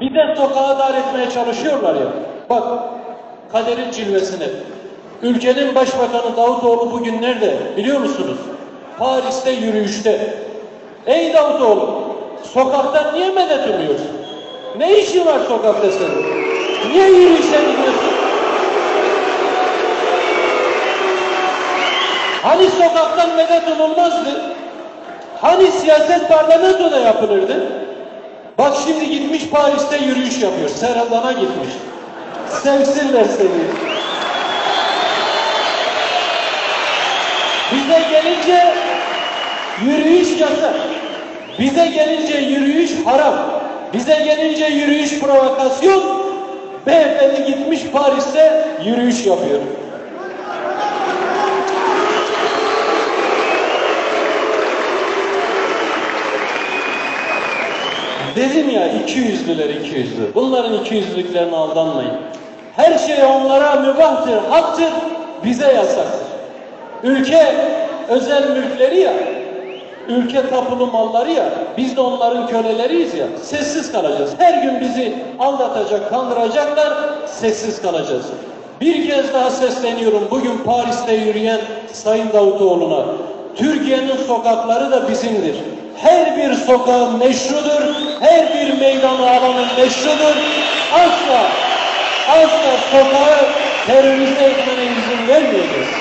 Bir de sokağa dar etmeye çalışıyorlar ya. Bak kaderin cilvesine. Ülkenin başbakanı Davutoğlu bugün nerede biliyor musunuz? Paris'te yürüyüşte. Ey Davutoğlu sokaktan niye medet umuyorsun? Ne işin var sokakta senin? Niye yürüyüşe gidiyorsun? Hani sokaktan medet umulmazdı? Hani siyaset parlamentoda yapılırdı? Bak şimdi gitmiş Paris'te yürüyüş yapıyor. Serhan'a gitmiş. Sevsinler seni. Bize gelince yürüyüş yasak. Bize gelince yürüyüş haram. Bize gelince yürüyüş provokasyon. Beyefendi gitmiş Paris'te yürüyüş yapıyor. Dedim ya iki yüzlüler iki yüzlü. Bunların iki yüzlülüklerine aldanmayın. Her şey onlara mübahtır, haktır, bize yasaktır. Ülke özel mülkleri ya, ülke tapulu malları ya, biz de onların köleleriyiz ya, sessiz kalacağız. Her gün bizi aldatacak, kandıracaklar, sessiz kalacağız. Bir kez daha sesleniyorum bugün Paris'te yürüyen Sayın Davutoğlu'na. Türkiye'nin sokakları da bizimdir. Her bir sokağın meşrudur, her bir meydanı alanın meşrudur. Asla, asla sokağı terörize etmene izin vermeyeceğiz.